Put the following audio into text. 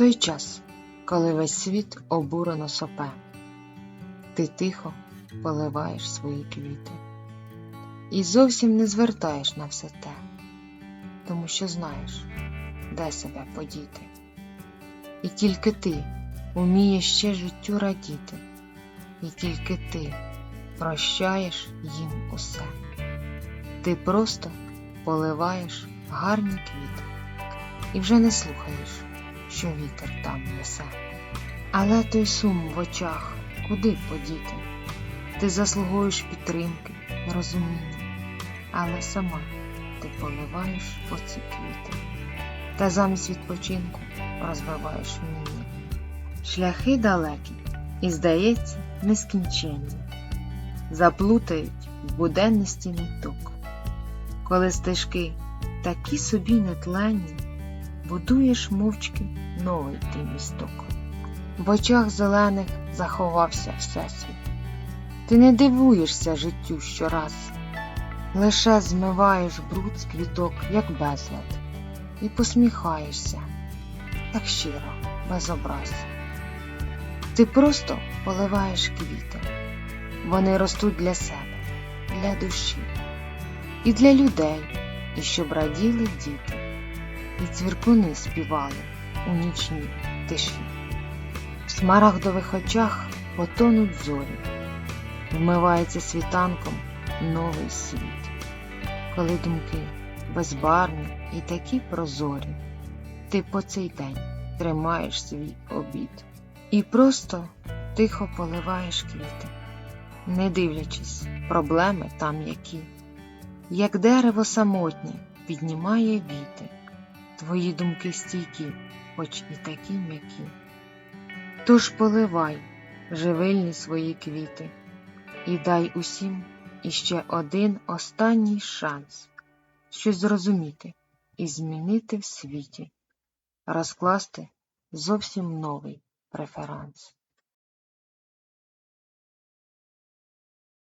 Той час, коли весь світ обурено сопе, ти тихо поливаєш свої квіти і зовсім не звертаєш на все те, тому що знаєш, де себе подіти. І тільки ти умієш ще життю радіти, і тільки ти прощаєш їм усе. Ти просто поливаєш гарні квіти і вже не слухаєш, що вітер там несе. Але той сум в очах куди подіти? Ти заслугуєш підтримки, розуміння, але сама ти поливаєш оці квіти та замість відпочинку розвиваєш вміння. Шляхи далекі і, здається, нескінченні, заплутають в буденності ниток. Коли стежки такі собі нетленні, будуєш мовчки новий ти місток. В очах зелених заховався всесвіт. Ти не дивуєшся життю щораз, лише змиваєш бруд з квіток, як безлад, і посміхаєшся так щиро, без образ. Ти просто поливаєш квіти, вони ростуть для себе, для душі, і для людей, і щоб раділи діти, і цвіркуни співали у нічній тиші. В смарагдових очах потонуть зорі, вмивається світанком новий світ, коли думки безбарні і такі прозорі, ти по цей день тримаєш свій обід і просто тихо поливаєш квіти, не дивлячись, проблеми там які, як дерево самотнє піднімає віти, твої думки стійкі, хоч і такі м'які. Тож поливай живильні свої квіти і дай усім іще один останній шанс щось зрозуміти і змінити в світі, розкласти зовсім новий преферанс.